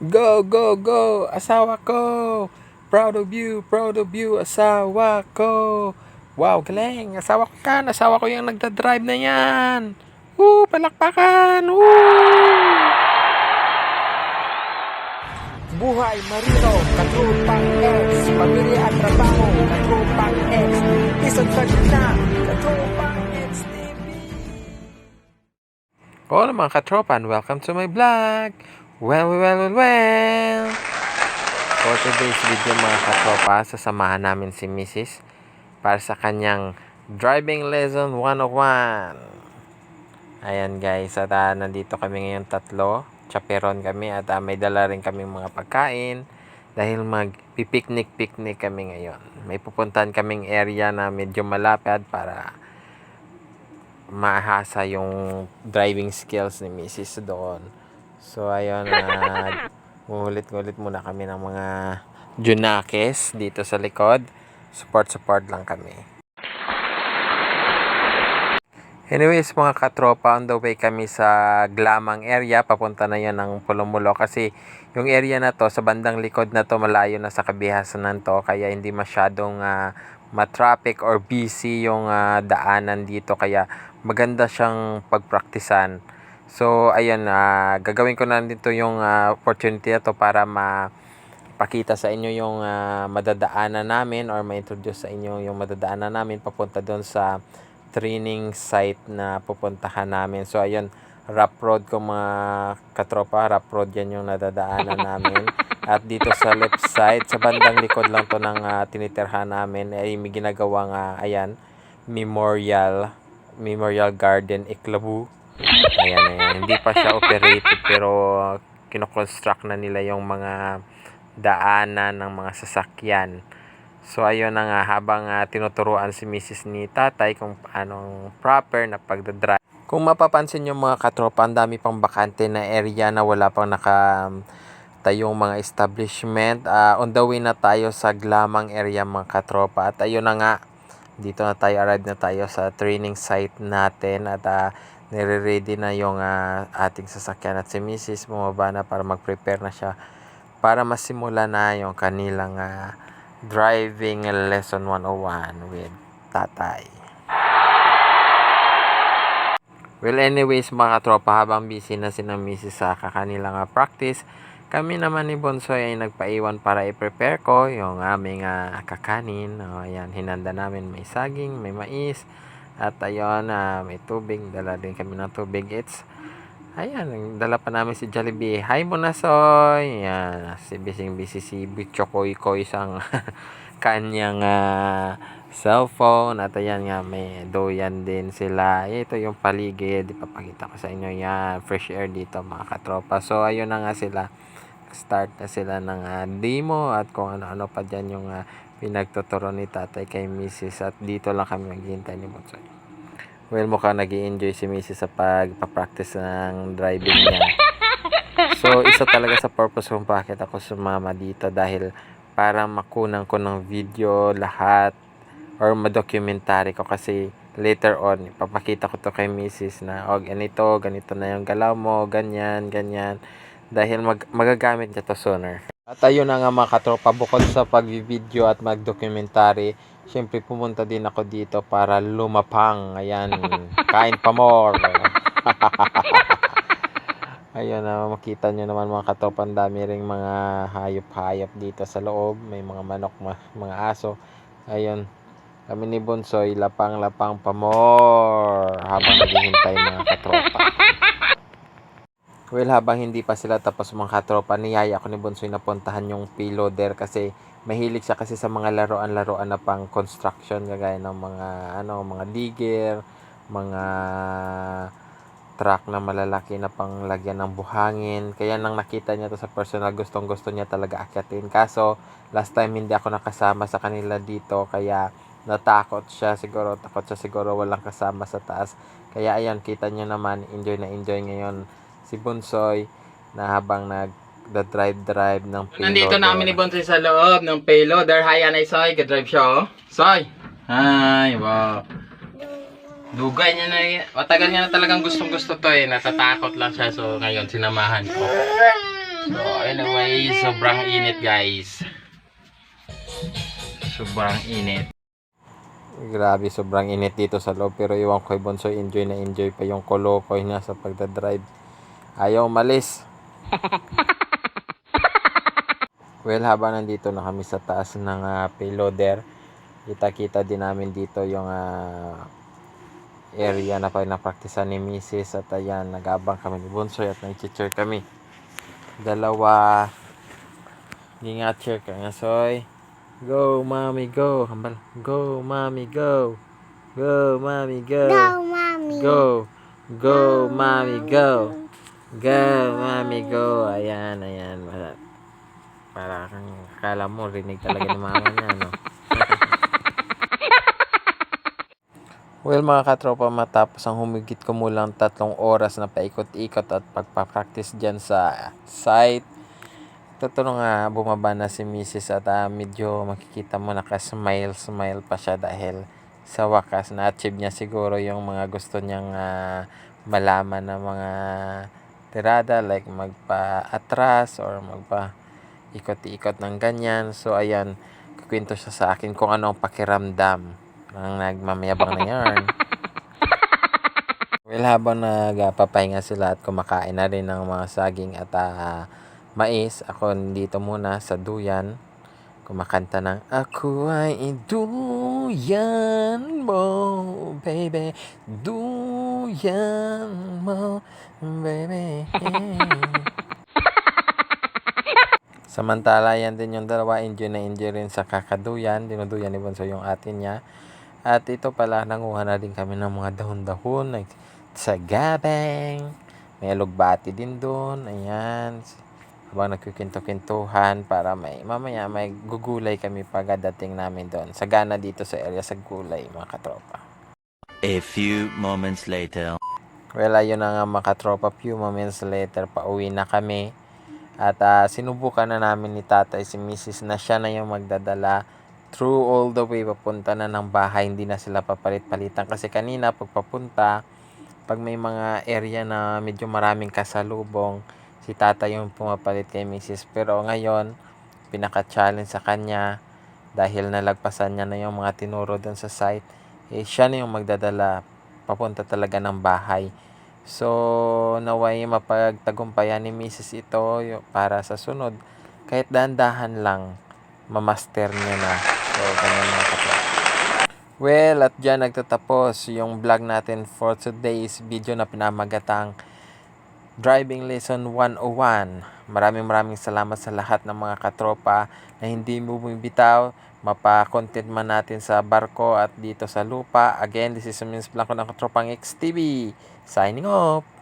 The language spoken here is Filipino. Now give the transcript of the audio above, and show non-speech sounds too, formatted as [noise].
Go, go, go! Asawa ko! Proud of you, proud of you, asawa ko! Wow, galing! Asawa ko yan! Asawa ko yung nagda-drive na yan! Woo! Palakpakan! Woo! Buhay Marino, Katrupang X, Pamilya at Trabaho, Katrupang X, sa gitna, Katrupang X TV. Hola mga katropan, welcome to my vlog! Well, well, well, well! For today's video mga katropa, sasamahan namin si Mrs. para sa kanyang Driving Lesson 101. Ayan guys, at ah, nandito kami ngayon tatlo. Chaperon kami at ah, may dala rin kami mga pagkain dahil mag-picnic-picnic kami ngayon. May pupuntahan kaming area na medyo malapad para mahasa yung driving skills ni Mrs. doon. So, ayun, [laughs] uh, ngulit-ngulit muna kami ng mga junakes dito sa likod. Support-support lang kami. Anyways, mga katropa, on the way kami sa Glamang area. Papunta na yan ng Pulumulo kasi yung area na to, sa bandang likod na to, malayo na sa kabihasanan to. Kaya hindi masyadong ah, matraffic or busy yung ah, daanan dito. Kaya maganda siyang pagpraktisan. So, ayun, ah, gagawin ko na dito yung ah, opportunity na to para ma pakita sa inyo yung ah, madadaanan namin or ma-introduce sa inyo yung madadaanan namin papunta doon sa training site na pupuntahan namin. So, ayun, rough road ko mga katropa, rough road yan yung nadadaanan [laughs] namin. At dito sa left side, sa bandang likod lang to ng ah, tinitirhan namin, ay may ginagawang, ah, ayan, memorial, memorial garden Iklabu. Ayan, ayan. Hindi pa siya operated pero kinoconstruct na nila yung mga daanan ng mga sasakyan. So ayun na nga habang ah, tinuturuan si Mrs. ni Tatay kung paanong proper na pagdadrive. Kung mapapansin yung mga katropa, ang dami pang bakante na area na wala pang naka tayong mga establishment. Ah, on the way na tayo sa Glamang area mga katropa. At ayun na nga, dito na tayo, arrive na tayo sa training site natin at ah, nire-ready na yung ah, ating sasakyan at si Mrs. bumaba na para mag-prepare na siya para masimula na yung kanilang ah, driving lesson 101 with tatay. Well anyways mga tropa habang busy na si Mrs. sa kanilang ah, practice kami naman ni Bonsoy ay nagpaiwan para i-prepare ko yung aming ah, kakanin. O, ayan, hinanda namin may saging, may mais. At ayun, ah, may tubig. Dala din kami ng tubig. It's, ayan, dala pa namin si Jollibee. Hi muna, Soy! Ayan, si bising busy si Bichokoy ko isang [laughs] kanyang ah, cellphone. At ayan nga, may doyan din sila. Ito yung paligid. Ipapakita ko sa inyo yan. Fresh air dito, mga katropa. So, ayun na nga sila start na sila ng ah, demo at kung ano-ano pa dyan yung ah, pinagtuturo ni tatay kay Mrs. At dito lang kami maghihintay ni Bonsoy. Well, mukhang nag enjoy si Mrs. sa pagpapractice ng driving niya. So, isa talaga sa purpose kung bakit ako sumama dito dahil para makunan ko ng video lahat or madocumentary ko kasi later on, ipapakita ko to kay Mrs. na, oh, ganito, ganito na yung galaw mo, ganyan, ganyan dahil mag magagamit niya to sooner. At ayun na nga mga katropa, bukod sa pag-video at mag-documentary, syempre pumunta din ako dito para lumapang. Ayan, kain pa more. [laughs] Ayun na, makita nyo naman mga katropa, ang dami ring mga hayop-hayop dito sa loob. May mga manok, ma- mga aso. Ayun, kami ni Bonsoy, lapang-lapang pa more habang naghihintay mga katropa. [laughs] Well, habang hindi pa sila tapos mga katropa, niyaya ko ni Bonsoy na puntahan yung payloader kasi mahilig siya kasi sa mga laruan-laruan na pang construction kagaya ng mga ano, mga digger, mga truck na malalaki na pang lagyan ng buhangin. Kaya nang nakita niya to sa personal, gustong gusto niya talaga akyatin. Kaso, last time hindi ako nakasama sa kanila dito, kaya natakot siya siguro, takot siya siguro walang kasama sa taas. Kaya ayan, kita niyo naman, enjoy na enjoy ngayon si Bunsoy na habang nag drive drive ng payloader. Nandito na kami ni Bonsoy sa loob ng payloader. Hi, Anay Soy. Ka-drive siya, oh. Soy! Hi, wow. Dugay niya na Matagal niya na talagang gustong gusto to eh. Natatakot lang siya. So, ngayon, sinamahan ko. So, anyway, sobrang init guys. Sobrang init. Grabe, sobrang init dito sa loob. Pero iwan ko, Bonsoy, enjoy na enjoy pa yung kolokoy niya sa pagdadrive. Ayaw umalis. [laughs] well, habang nandito na kami sa taas ng ah, payloader, kita-kita din namin dito yung ah, area na pinapraktisan ni Mrs. At ayan, nagabang kami ni Bonsoy at nag-cheer kami. Dalawa. Hindi nga cheer ka nga, Soy. Go, mommy, go. Hambal. Go, mommy, go. Go, mommy, go. Go, mommy. Go. Go, mommy, go. Go, mommy, go. Ayan, ayan. Para, para kang akala mo, rinig talaga ni mama niya, no? [laughs] well, mga katropa, matapos ang humigit kumulang tatlong oras na paikot-ikot at pagpapractice dyan sa site, Totoo nga, bumaba na si Mrs. at ah, medyo makikita mo naka-smile, smile pa siya dahil sa wakas na-achieve niya siguro yung mga gusto niyang ah, malaman ng mga tirada like magpa-atras or magpa ikot-ikot ng ganyan. So, ayan, kukwento siya sa akin kung ano ang pakiramdam ng nagmamayabang na yarn. [laughs] Well, habang nagpapahinga sila at kumakain na rin ng mga saging at ah, mais, ako dito muna sa duyan. Kumakanta ng Ako ay duyan mo, baby. Duyan mo, baby. [laughs] Samantala, yan din yung dalawa. Enjoy na enjoy rin sa kakaduyan. Dinuduyan ni Bonso yung atin niya. At ito pala, nanguha na din kami ng mga dahon-dahon. Like, sa gabeng. May alugbati din doon. Ayan. Habang nagkikinto-kintuhan para may, mamaya may gugulay kami pagdating namin doon. Sagana dito sa area sa gulay, mga katropa. A few moments later. Well, ayun na nga mga katropa. Few moments later, pauwi na kami. At ah, sinubukan na namin ni tatay si Mrs. na siya na yung magdadala through all the way papunta na ng bahay. Hindi na sila papalit-palitan. Kasi kanina pagpapunta, pag may mga area na medyo maraming kasalubong, si tatay yung pumapalit kay Mrs. Pero ngayon, pinaka-challenge sa kanya dahil nalagpasan niya na yung mga tinuro doon sa site. Eh, siya na yung magdadala papunta talaga ng bahay. So, naway mapagtagumpayan ni Mrs. ito para sa sunod. Kahit dahan-dahan lang, mamaster niya na. So, ganyan mga katropa. Well, at dyan nagtatapos yung vlog natin for today's video na pinamagatang Driving Lesson 101. Maraming maraming salamat sa lahat ng mga katropa na hindi mo bumibitaw. Mapa-content man natin sa barko at dito sa lupa. Again, this is Mins Blanco ng Katropang XTV. Signing off!